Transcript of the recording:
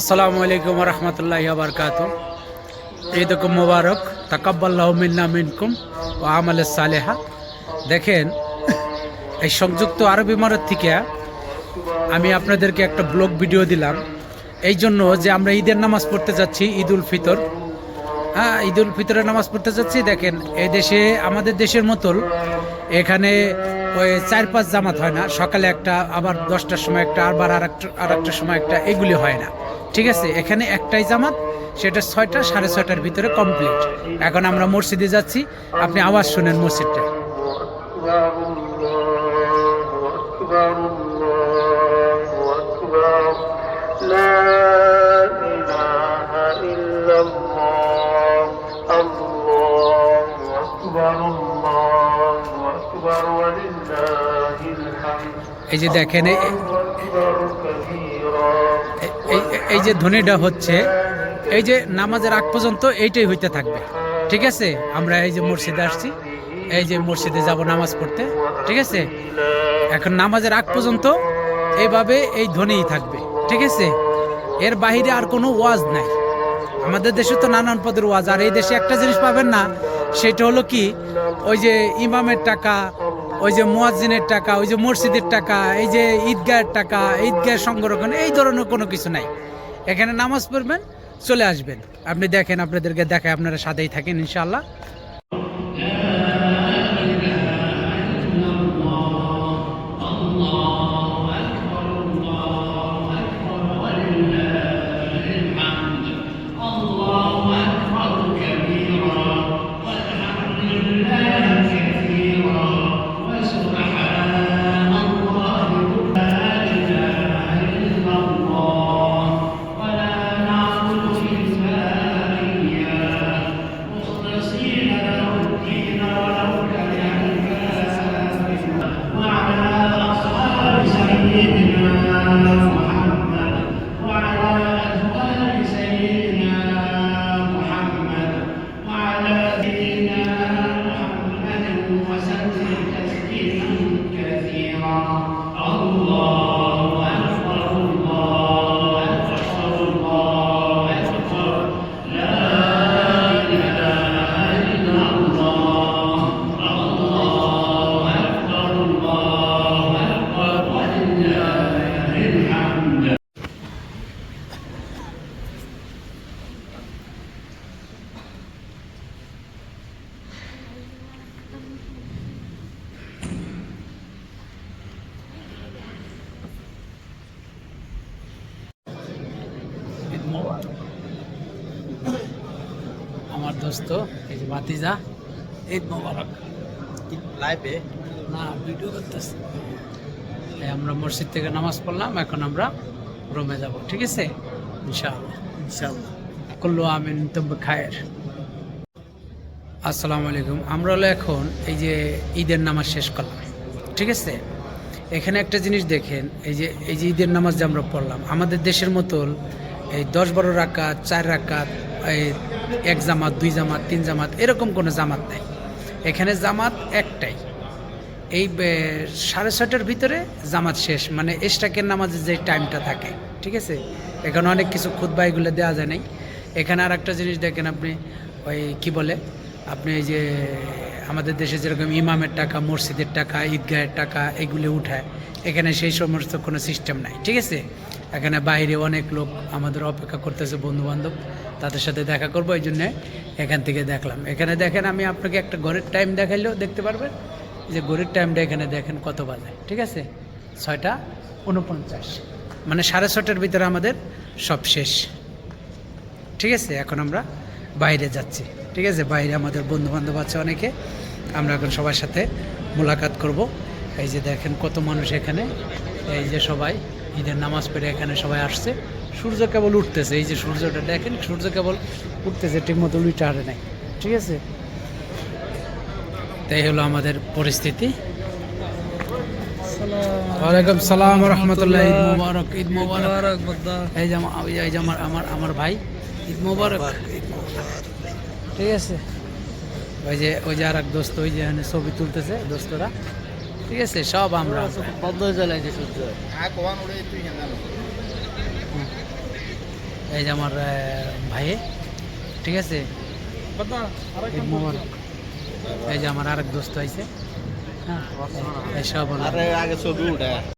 আসসালামু আলাইকুম রহমতুল্লাহ বারকাত ঈদকুম মুবারক তাকাব্বাল্লাহ মিন্না মিনকুম ও আমল সালেহা। দেখেন, এই সংযুক্ত আরব ইমারত থেকে আমি আপনাদেরকে একটা ব্লগ ভিডিও দিলাম। এই জন্য যে আমরা ঈদের নামাজ পড়তে যাচ্ছি ঈদ উল ফিতর হ্যাঁ ঈদ উল ফিতরের নামাজ পড়তে যাচ্ছি। দেখেন, এই দেশে, আমাদের দেশের মতন এখানে ওই চার পাঁচ জামাত হয় না। সকালে একটা, আবার দশটার সময় একটা, আবার আর একটা আর একটা সময় একটা, এগুলি হয় না। ঠিক আছে? এখানে একটাই জামাত, সেটা ছয়টা, সাড়ে ছয়টার ভিতরে কমপ্লিট এখন আমরা মসজিদে যাচ্ছি। আপনি আওয়াজ শুনেন মসজিদটা। এই যে দেখেন এই যে ধ্বনিটা হচ্ছে, এই যে নামাজের আগ পর্যন্ত এইটাই হইতে থাকবে। ঠিক আছে? আমরা এই যে মসজিদে আসছি, এই যে মসজিদে যাব নামাজ পড়তে। ঠিক আছে? এখন নামাজের আগ পর্যন্ত এইভাবে এই ধ্বনিই থাকবে। ঠিক আছে? এর বাহিরে আর কোনো ওয়াজ নাই। আমাদের দেশে তো নানান পদের ওয়াজ, আর এই দেশে একটা জিনিস পাবেন না, সেটা হলো কি, ওই যে ইমামের টাকা ওই যে মোয়াজিনের টাকা, ওই যে মসজিদের টাকা, এই যে ঈদগাহের টাকা, ঈদগাহের সংরক্ষণ, এই ধরনের কোনো কিছু নাই। এখানে নামাজ পড়বেন, চলে আসবেন। আপনি দেখেন, আপনাদেরকে দেখায় আপনারা সাথেই থাকেন, ইনশাআল্লাহ। দোস্ত এই যে ভাতিজা ঈদ মোবারক। লাইভে না ভিডিও করতেছি। আমরা মসজিদ থেকে নামাজ পড়লাম এখন আমরা রুমে যাব ঠিক আছে? ইনশাআল্লাহ। ইনশাল্লাহ কুল্লু আমিন তব্ব খায়ের। আসসালামু আলাইকুম। আমরা হলো এখন এই যে ঈদের নামাজ শেষ করলাম ঠিক আছে? এখানে একটা জিনিস দেখেন এই যে এই যে ঈদের নামাজ যে আমরা পড়লাম আমাদের দেশের মতন এই দশ বারো রাকাত চার রাকাত এক জামাত, দুই জামাত, তিন জামাত, এরকম কোনো জামাত নাই। এখানে জামাত একটাই। এই সাড়ে ছটার ভিতরে জামাত শেষ মানে এশরাকের নামাজের যে টাইমটা থাকে, ঠিক আছে? এখানে অনেক কিছু খুদ্া এগুলো দেওয়া যায় নাই। এখানে আর একটা জিনিস দেখেন আপনি, ওই কি বলে? আপনি এই যে, আমাদের দেশে যেরকম ইমামের টাকা, মসজিদের টাকা, ঈদগাহের টাকা, এগুলো উঠায়, এখানে সেই সমস্ত কোনো সিস্টেম নাই, ঠিক আছে? এখানে বাইরে অনেক লোক আমাদের অপেক্ষা করতেছে বন্ধু বান্ধব তাদের সাথে দেখা করব, এই জন্যে এখান থেকে দেখলাম। এখানে দেখেন, আমি আপনাকে একটা ঘরের টাইম দেখাইলেও দেখতে পারবেন যে ঘড়ির টাইমটা এখানে দেখেন কত বাজে। ঠিক আছে? ছয়টা উনপঞ্চাশ। মানে সাড়ে ছটার ভিতরে আমাদের সব শেষ। ঠিক আছে? এখন আমরা বাইরে যাচ্ছি। ঠিক আছে? বাইরে আমাদের বন্ধু বান্ধব আছে অনেকে। আমরা এখন সবার সাথে মোলাকাত করব। এই যে দেখেন কত মানুষ এখানে। এই যে সবাই। ঈদের নামাজ পড়ে এখানে সবাই আসছে। সূর্য কেবল উঠতেছে এই যে সূর্যটা দেখেন সূর্য কেবল উঠতেছে ঠিক মতো উল্টা হারে নাই ঠিক আছে? তাই হলো আমাদের পরিস্থিতি। ওয়ালাইকুম সালাম রহমতুল্লাহ ঈদ মোবারক ঈদ মোবারক। এই যে এই যে আমার আমার আমার ভাই ঈদ মোবারক। ঠিক আছে? ওই যে ওই যে আর এক দোস্ত ওই যে ছবি তুলতেছে দোস্তরা। ঠিক আছে সব আমরা। বন্ধ হয়ে যায় যে সূর্য? এই যে আমার ভাই ঠিক আছে? এই যে আমার আরেক দোস্ত আছে হ্যাঁ এই সব। আগে ছবি উঠে।